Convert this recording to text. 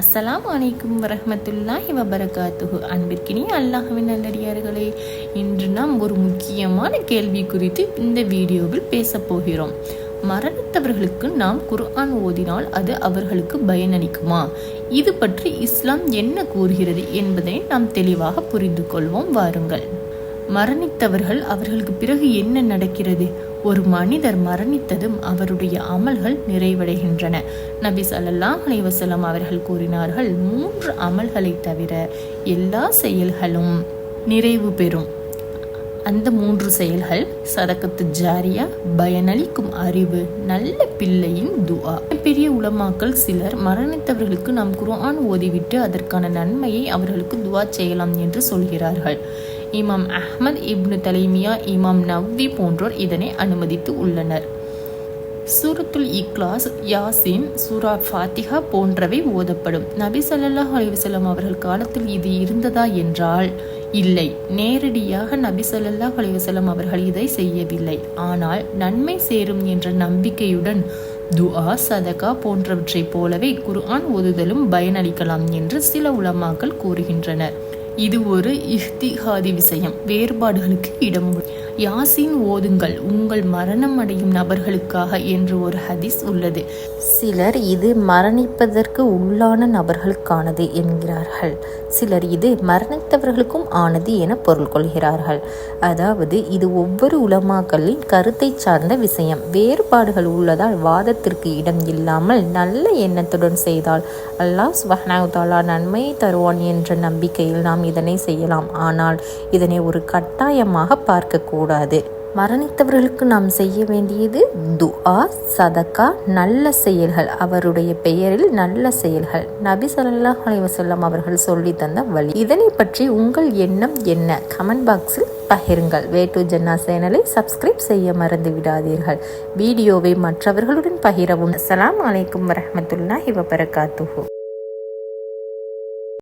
அஸ்லாம் வலைக்கும் வரமத்துல்லாஹி வபரகாத்துஹு. அன்பிற்கினி அல்லாஹுவின் நல்லடியார்களே இன்று நாம் ஒரு முக்கியமான கேள்வி குறித்து இந்த வீடியோவில் பேசப் போகிறோம். மரணித்தவர்களுக்கு நாம் குர்ஆன் ஓதினால் அது அவர்களுக்கு பயனளிக்குமா? இது பற்றி இஸ்லாம் என்ன கூறுகிறது என்பதை நாம் தெளிவாக புரிந்து கொள்வோம். வாருங்கள். மரணித்தவர்கள் அவர்களுக்கு பிறகு என்ன நடக்கிறது? ஒரு மனிதர் மரணித்ததும் அவருடைய அமல்கள் நிறைவடைகின்றன. நபி சல்லாஹ் அலைவசலம் அவர்கள் கூறினார்கள் மூன்று அமல்களை தவிர எல்லா செயல்களும் நிறைவு பெறும். அந்த மூன்று செயல்கள் சதக்கத்து ஜாரியா பயனளிக்கும் அறிவு நல்ல பிள்ளையின் துவா பெரிய உலமாக்கள் சிலர் மரணித்தவர்களுக்கு நாம் குரான் ஓதிவிட்டு அதற்கான நன்மையை அவர்களுக்கு துவா செய்யலாம் என்று சொல்கிறார்கள். இமாம் அஹ்மத் இப்னு தலைமியா இமாம் நவ்வி போன்றோர் இதனை அனுமதித்து உள்ளனர். சூரத்துல் இக்லாஸ் யாசின் சூரா ஃபாத்திஹா போன்றவை ஓதப்படும். நபி சல்லாஹ் அலைஹி அவர்கள் காலத்தில் இது இருந்ததா என்றால் இல்லை. நேரடியாக நபி ஸல்லல்லாஹு அலைஹி அவர்கள் இதை செய்யவில்லை. ஆனால் நன்மை சேரும் என்ற நம்பிக்கையுடன் துஆ சதகா போன்றவற்றைப் போலவே குர்ஆன் ஓதுதலும் பயனளிக்கலாம் என்று சில உலமாக்கள் கூறுகின்றனர். இது ஒரு இஹ்திஹாதி விஷயம். வேறுபாடுகளுக்கு இடம் யாசின் ஓதுங்கள் உங்கள் மரணம் அடையும் நபர்களுக்காக என்று ஒரு ஹதீஸ் உள்ளது. சிலர் இது மரணிப்பதற்கு உள்ளான நபர்களுக்கானது என்கிறார்கள். சிலர் இது மரணித்தவர்களுக்கும் ஆனது என பொருள் கொள்கிறார்கள். அதாவது இது ஒவ்வொரு உலமாக்களின் கருத்தை சார்ந்த விஷயம். வேறுபாடுகள் உள்ளதால் வாதத்திற்கு இடம் இல்லாமல் நல்ல எண்ணத்துடன் செய்தால் அல்லாஹ் சுபஹ்னாஹு நன்மையை தருவான் என்ற நம்பிக்கையில் நாம் இதனை செய்யலாம். ஆனால் இதனை ஒரு கட்டாயமாக பார்க்கக்கூடாது. மரணித்தவர்களுக்கு நாம் செய்ய வேண்டியது துஆ சதக்கா நல்ல செயல்கள். அவருடைய பெயரில் நல்ல செயல்கள். நபி சல்லாஹ் அலைவசல்லம் அவர்கள் சொல்லி தந்த வழி. இதனை பற்றி உங்கள் எண்ணம் என்ன? கமெண்ட் பாக்ஸில் பகிருங்கள். வே டு ஜன்னா சேனலை சப்ஸ்கிரைப் செய்ய மறந்து விடாதீர்கள். வீடியோவை மற்றவர்களுடன் பகிரவும். அஸ்ஸலாமு அலைக்கும் வரஹ்மத்துல்லாஹி வபரகாத்துஹு.